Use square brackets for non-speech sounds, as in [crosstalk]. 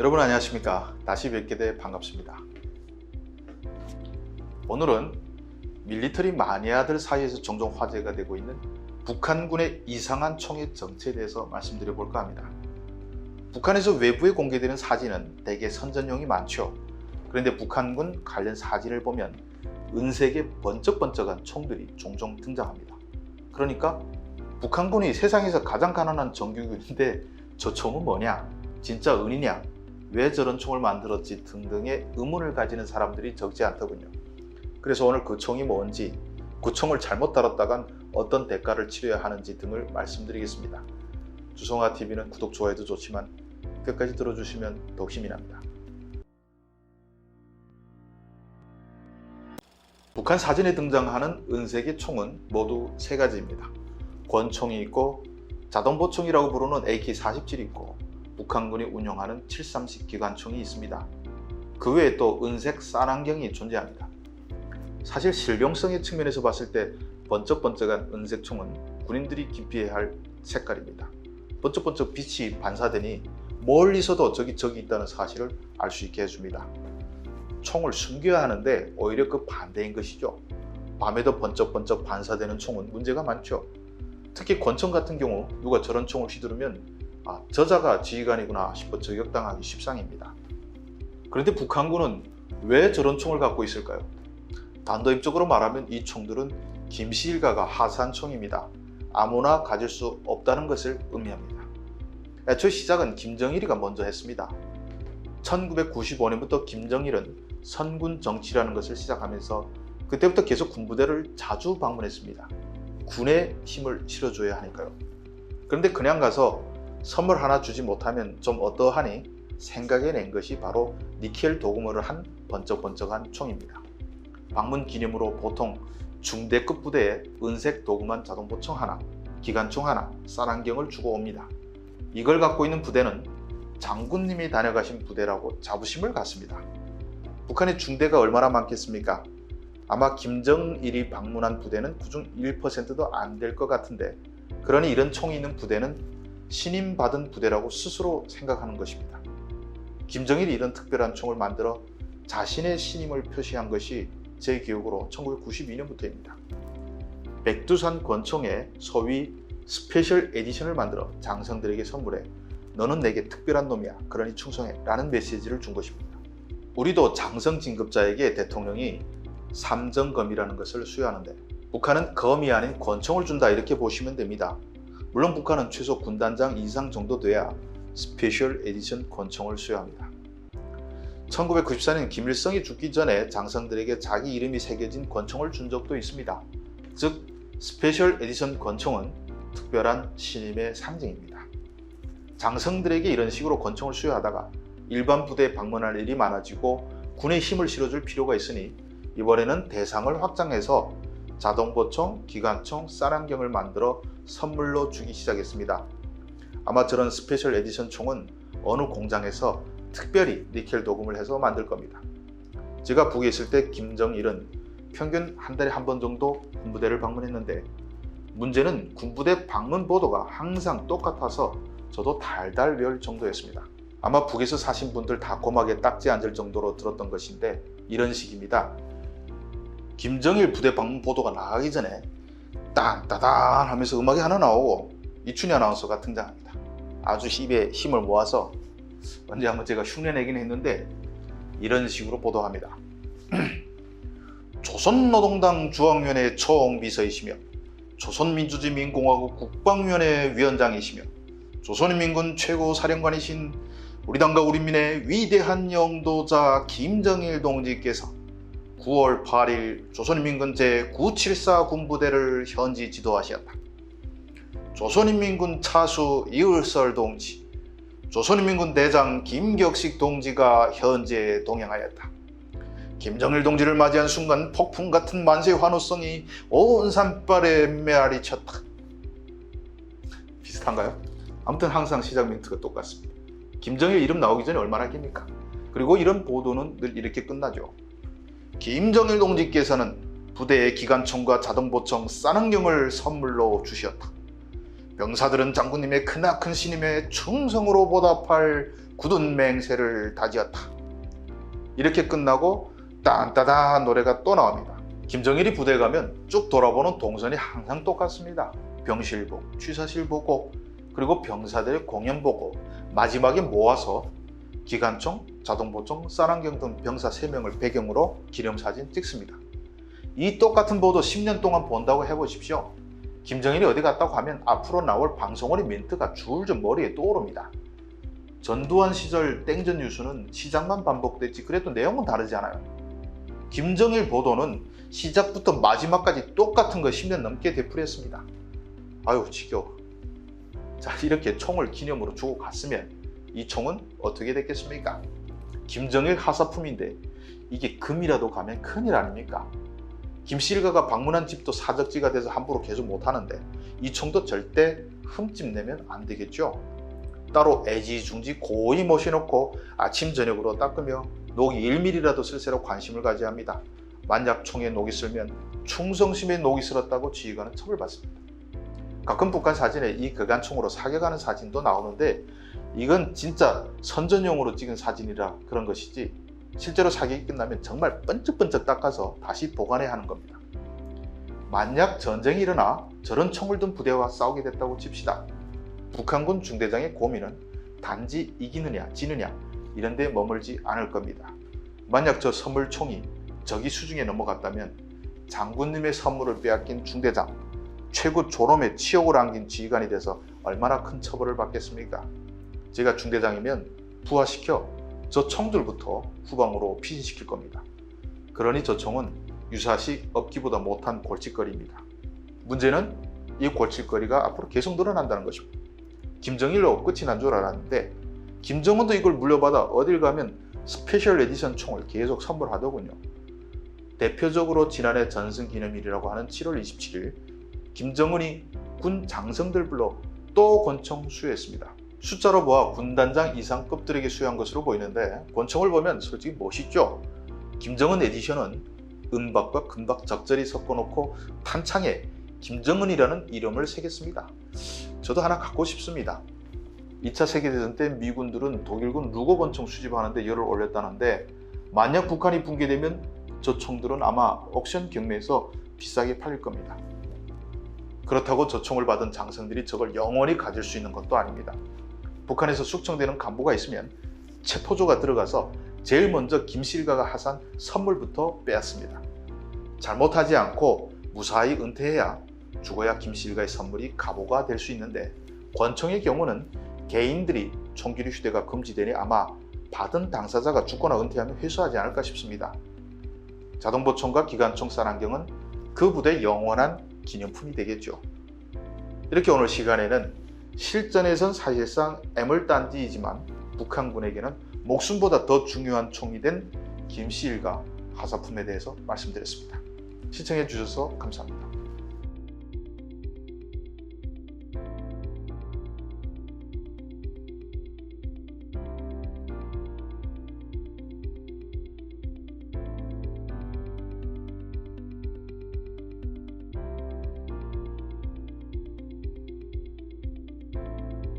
여러분 안녕하십니까? 다시 뵙게 돼 반갑습니다. 오늘은 밀리터리 마니아들 사이에서 종종 화제가 되고 있는 북한군의 이상한 총의 정체에 대해서 말씀드려 볼까 합니다. 북한에서 외부에 공개되는 사진은 대개 선전용이 많죠. 그런데 북한군 관련 사진을 보면 은색의 번쩍번쩍한 총들이 종종 등장합니다. 그러니까 북한군이 세상에서 가장 가난한 정규군인데 저 총은 뭐냐? 진짜 은이냐 왜 저런 총을 만들었지 등등의 의문을 가지는 사람들이 적지 않더군요. 그래서 오늘 그 총이 뭔지, 그 총을 잘못 다뤘다간 어떤 대가를 치러야 하는지 등을 말씀드리겠습니다. 주성아 TV는 구독, 좋아요도 좋지만 끝까지 들어주시면 더욱 힘이 납니다. 북한 사진에 등장하는 은색의 총은 모두 세 가지입니다. 권총이 있고 자동보총이라고 부르는 AK-47이 있고 북한군이 운영하는 730 기관총이 있습니다. 그 외에 또 은색 쌀안경이 존재합니다. 사실 실용성의 측면에서 봤을 때 번쩍번쩍한 은색 총은 군인들이 기피해야 할 색깔입니다. 번쩍번쩍 빛이 반사되니 멀리서도 저기 저기 있다는 사실을 알 수 있게 해줍니다. 총을 숨겨야 하는데 오히려 그 반대인 것이죠. 밤에도 번쩍번쩍 반사되는 총은 문제가 많죠. 특히 권총 같은 경우 누가 저런 총을 휘두르면 아, 저자가 지휘관이구나 싶어 저격당하기 십상입니다. 그런데 북한군은 왜 저런 총을 갖고 있을까요? 단도입적으로 말하면 이 총들은 김씨 일가가 하산 총입니다. 아무나 가질 수 없다는 것을 의미합니다. 애초에 시작은 김정일이가 먼저 했습니다. 1995년부터 김정일은 선군 정치라는 것을 시작하면서 그때부터 계속 군부대를 자주 방문했습니다. 군에 힘을 실어줘야 하니까요. 그런데 그냥 가서 선물 하나 주지 못하면 좀 어떠하니 생각해낸 것이 바로 니켈 도구물을 한 번쩍번쩍한 총입니다. 방문 기념으로 보통 중대급 부대에 은색 도구만 자동보총 하나, 기관총 하나, 쌀안경을 주고 옵니다. 이걸 갖고 있는 부대는 장군님이 다녀가신 부대라고 자부심을 갖습니다. 북한의 중대가 얼마나 많겠습니까? 아마 김정일이 방문한 부대는 그중 1%도 안 될 것 같은데 그러니 이런 총이 있는 부대는 신임받은 부대라고 스스로 생각하는 것입니다. 김정일이 이런 특별한 총을 만들어 자신의 신임을 표시한 것이 제 기억으로 1992년부터입니다. 백두산 권총의 소위 스페셜 에디션을 만들어 장성들에게 선물해 너는 내게 특별한 놈이야 그러니 충성해 라는 메시지를 준 것입니다. 우리도 장성 진급자에게 대통령이 삼정검이라는 것을 수여하는데 북한은 검이 아닌 권총을 준다 이렇게 보시면 됩니다. 물론 북한은 최소 군단장 이상 정도 돼야 스페셜 에디션 권총을 수여합니다. 1994년 김일성이 죽기 전에 장성들에게 자기 이름이 새겨진 권총을 준 적도 있습니다. 즉 스페셜 에디션 권총은 특별한 신임의 상징입니다. 장성들에게 이런 식으로 권총을 수여하다가 일반 부대에 방문할 일이 많아지고 군에 힘을 실어줄 필요가 있으니 이번에는 대상을 확장해서 자동보총, 기관총, 쌀안경을 만들어 선물로 주기 시작했습니다. 아마 저런 스페셜 에디션 총은 어느 공장에서 특별히 니켈 도금을 해서 만들 겁니다. 제가 북에 있을 때 김정일은 평균 한 달에 한 번 정도 군부대를 방문했는데 문제는 군부대 방문 보도가 항상 똑같아서 저도 달달 외울 정도였습니다. 아마 북에서 사신 분들 다 고막에 딱지 앉을 정도로 들었던 것인데 이런 식입니다. 김정일 부대 방문 보도가 나가기 전에 딴따단 하면서 음악이 하나 나오고 이춘희 아나운서가 등장합니다. 아주 힘에 힘을 모아서 언제 한번 제가 흉내내긴 했는데 이런 식으로 보도합니다. [clears throat] 조선노동당 중앙위원회 총비서이시며 조선민주주의민공화국 국방위원회 위원장이시며 조선인민군 최고 사령관이신 우리 당과 우리 민의 위대한 영도자 김정일 동지께서 9월 8일 조선인민군 제974 군부대를 현지 지도하셨다. 조선인민군 차수 이을설 동지, 조선인민군 대장 김격식 동지가 현지에 동행하였다. 김정일 동지를 맞이한 순간 폭풍 같은 만세 환호성이 온 산발에 메아리쳤다. 비슷한가요? 아무튼 항상 시작 멘트가 똑같습니다. 김정일 이름 나오기 전에 얼마나 깁니까? 그리고 이런 보도는 늘 이렇게 끝나죠. 김정일 동지께서는 부대의 기관총과 자동보총 쌀안경을 선물로 주셨다. 병사들은 장군님의 크나큰 신임에 충성으로 보답할 굳은 맹세를 다지었다. 이렇게 끝나고 딴따단 노래가 또 나옵니다. 김정일이 부대 가면 쭉 돌아보는 동선이 항상 똑같습니다. 병실 보고, 취사실 보고, 그리고 병사들의 공연 보고, 마지막에 모아서 기관총, 자동보총, 쌀안경 등 병사 3명을 배경으로 기념사진 찍습니다. 이 똑같은 보도 10년 동안 본다고 해보십시오. 김정일이 어디 갔다고 하면 앞으로 나올 방송원의 멘트가 줄줄 머리에 떠오릅니다. 전두환 시절 땡전 뉴스는 시작만 반복됐지 그래도 내용은 다르지 않아요. 김정일 보도는 시작부터 마지막까지 똑같은 거 10년 넘게 되풀이했습니다. 아유 지겨워. 자 이렇게 총을 기념으로 주고 갔으면 이 총은 어떻게 됐겠습니까? 김정일 하사품인데 이게 금이라도 가면 큰일 아닙니까? 김실가가 방문한 집도 사적지가 돼서 함부로 개조 못하는데 이 총도 절대 흠집 내면 안 되겠죠. 따로 애지중지 고이 모셔놓고 아침 저녁으로 닦으며 녹이 1mm라도 쓸새로 관심을 가져야 합니다. 만약 총에 녹이 쓸면 충성심에 녹이 쓸었다고 지휘관은 처벌받습니다. 가끔 북한 사진에 이 거간총으로 사격하는 사진도 나오는데 이건 진짜 선전용으로 찍은 사진이라 그런 것이지 실제로 사격이 끝나면 정말 번쩍번쩍 닦아서 다시 보관해야 하는 겁니다. 만약 전쟁이 일어나 저런 총을 든 부대와 싸우게 됐다고 칩시다. 북한군 중대장의 고민은 단지 이기느냐 지느냐 이런 데 머물지 않을 겁니다. 만약 저 선물총이 적이 수중에 넘어갔다면 장군님의 선물을 빼앗긴 중대장, 최고 졸엄의 치욕을 안긴 지휘관이 돼서 얼마나 큰 처벌을 받겠습니까? 제가 중대장이면 부하시켜 저 총들부터 후방으로 피신시킬 겁니다. 그러니 저 총은 유사시 업기보다 못한 골칫거리입니다. 문제는 이 골칫거리가 앞으로 계속 늘어난다는 것입니다. 김정일로 끝이 난 줄 알았는데 김정은도 이걸 물려받아 어딜 가면 스페셜 에디션 총을 계속 선물하더군요. 대표적으로 지난해 전승기념일이라고 하는 7월 27일 김정은이 군 장성들 불러 또 권총 수여했습니다. 숫자로 보아 군단장 이상급들에게 수여한 것으로 보이는데 권총을 보면 솔직히 멋있죠. 김정은 에디션은 은박과 금박 적절히 섞어놓고 탄창에 김정은이라는 이름을 새겼습니다. 저도 하나 갖고 싶습니다. 2차 세계대전 때 미군들은 독일군 루거 권총 수집하는데 열을 올렸다는데 만약 북한이 붕괴되면 저 총들은 아마 옥션 경매에서 비싸게 팔릴 겁니다. 그렇다고 저 총을 받은 장성들이 저걸 영원히 가질 수 있는 것도 아닙니다. 북한에서 숙청되는 간부가 있으면 체포조가 들어가서 제일 먼저 김실가가 하산 선물부터 빼앗습니다. 잘못하지 않고 무사히 은퇴해야 죽어야 김실가의 선물이 가보가 될 수 있는데 권총의 경우는 개인들이 총기류 휴대가 금지되니 아마 받은 당사자가 죽거나 은퇴하면 회수하지 않을까 싶습니다. 자동보총과 기관총 쌀안경은 그 부대의 영원한 기념품이 되겠죠. 이렇게 오늘 시간에는 실전에선 사실상 애물단지이지만 북한군에게는 목숨보다 더 중요한 총이 된 김시일과 하사품에 대해서 말씀드렸습니다. 시청해 주셔서 감사합니다.